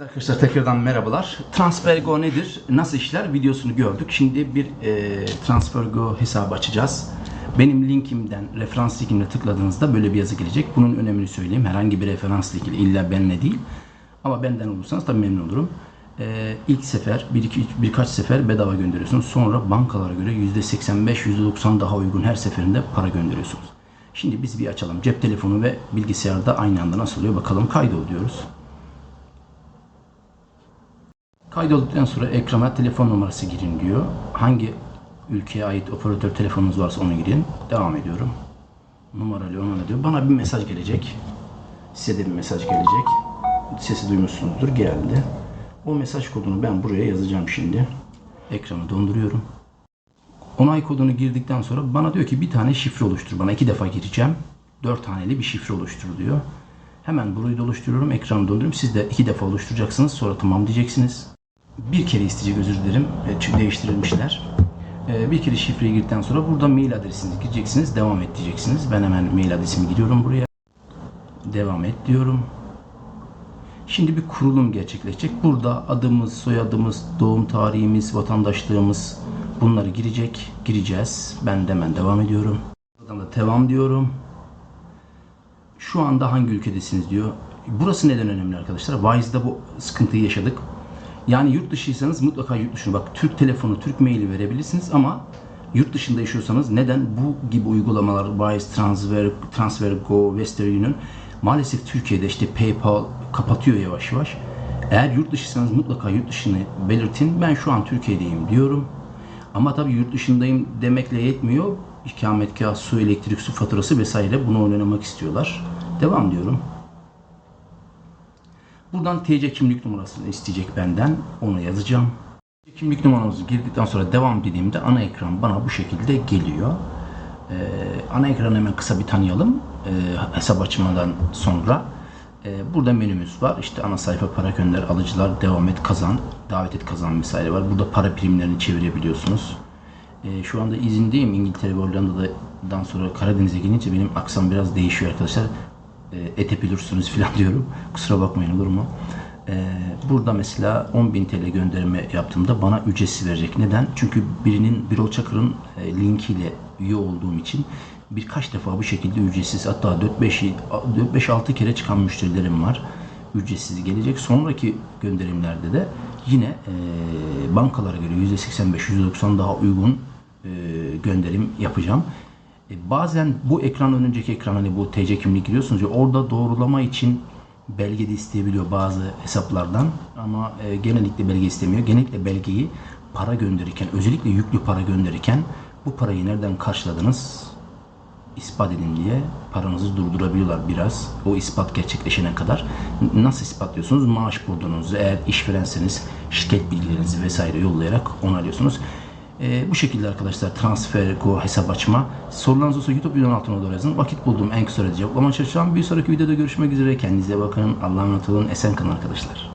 Arkadaşlar tekrardan merhabalar. TransferGo nedir? Nasıl işler? Videosunu gördük. Şimdi bir e, TransferGo hesabı açacağız. Benim linkimden, referans linkimle tıkladığınızda böyle bir yazı gelecek. Bunun önemini söyleyeyim. Herhangi bir referans linkiyle illa benle değil. Ama benden olursanız tabii memnun olurum. E, ilk sefer, bir iki, birkaç sefer bedava gönderiyorsunuz. Sonra bankalara göre %85, %90 daha uygun her seferinde para gönderiyorsunuz. Şimdi biz bir açalım. Cep telefonu ve bilgisayarda aynı anda nasıl oluyor bakalım. Kaydol diyoruz. Kaydolduktan sonra ekrana telefon numarası girin diyor. Hangi ülkeye ait operatör telefonunuz varsa onu girin. Devam ediyorum. Numaralı onana diyor. Bana bir mesaj gelecek. Size de bir mesaj gelecek. Sesi duymuşsunuzdur. Geldi. O mesaj kodunu ben buraya yazacağım şimdi. Ekranı donduruyorum. Onay kodunu girdikten sonra bana diyor ki bir tane şifre oluştur. Bana iki defa gireceğim. Dört taneli bir şifre oluştur diyor. Hemen burayı da oluşturuyorum. Ekranı donduruyorum. Siz de iki defa oluşturacaksınız. Sonra tamam diyeceksiniz. Bir kere isteyecek özür dilerim. E, çünkü değiştirilmişler. E, Bir kere şifreyi girdikten sonra burada mail adresinizi gireceksiniz. Devam et diyeceksiniz. Ben hemen mail adresimi giriyorum buraya. Devam et diyorum. Şimdi bir kurulum gerçekleşecek. Burada adımız, soyadımız, doğum tarihimiz, vatandaşlığımız bunları girecek. Gireceğiz. Ben de hemen devam ediyorum. Buradan da devam diyorum. Şu anda hangi ülkedesiniz diyor. Burası neden önemli arkadaşlar? Wise'da bu sıkıntıyı yaşadık. Yani yurt dışıysanız mutlaka yurt dışına bak Türk telefonu, Türk maili verebilirsiniz ama yurt dışında yaşıyorsanız neden bu gibi uygulamalar Wise, Transfer, TransferGo, Western Union maalesef Türkiye'de işte PayPal kapatıyor yavaş yavaş. Eğer yurt dışıysanız mutlaka yurt dışını belirtin. Ben şu an Türkiye'deyim diyorum. Ama tabii yurt dışındayım demekle yetmiyor. İkametgah, su, elektrik, su faturası vesaire bunu oynamak istiyorlar. Devam diyorum. Buradan TC kimlik numarasını isteyecek benden. Onu yazacağım. Kimlik numaramızı girdikten sonra devam dediğimde ana ekran bana bu şekilde geliyor. Ee, ana ekranı hemen kısa bir tanıyalım. Ee, hesap açmadan sonra. Ee, burada menümüz var. İşte ana sayfa para gönder, alıcılar, devam et, kazan, davet et, kazan vesaire var. Burada para primlerini çevirebiliyorsunuz. Ee, şu anda izindeyim. İngiltere ve Hollanda'dan sonra Karadeniz'e gelince benim aksam biraz değişiyor arkadaşlar. Ee, ete falan diyorum. Kusura bakmayın olur mu? Ee, burada mesela 10.000 TL gönderme yaptığımda bana ücretsiz verecek. Neden? Çünkü birinin Birol Çakır'ın e, linkiyle üye olduğum için birkaç defa bu şekilde ücretsiz hatta 4-5 kere çıkan müşterilerim var. Ücretsiz gelecek. Sonraki gönderimlerde de yine e, bankalara göre %85-%90 daha uygun e, gönderim yapacağım. E, bazen bu ekran önündeki ekran hani bu TC kimlik giriyorsunuz ya orada doğrulama için belge de isteyebiliyor bazı hesaplardan ama e, genellikle belge istemiyor. Genellikle belgeyi para gönderirken özellikle yüklü para gönderirken bu parayı nereden karşıladınız ispat edin diye paranızı durdurabiliyorlar biraz. O ispat gerçekleşene kadar. Nasıl ispatlıyorsunuz? Maaş burdunuzu eğer işverenseniz şirket bilgilerinizi vesaire yollayarak onaylıyorsunuz. Ee, bu şekilde arkadaşlar transfer, go, hesap açma. Sorularınız olsa YouTube videonun altına doğru yazın. Vakit bulduğum en kısa sürede cevaplamaya çalışacağım. Bir sonraki videoda görüşmek üzere. Kendinize bakın. Allah'a emanet olun. Esen kalın arkadaşlar.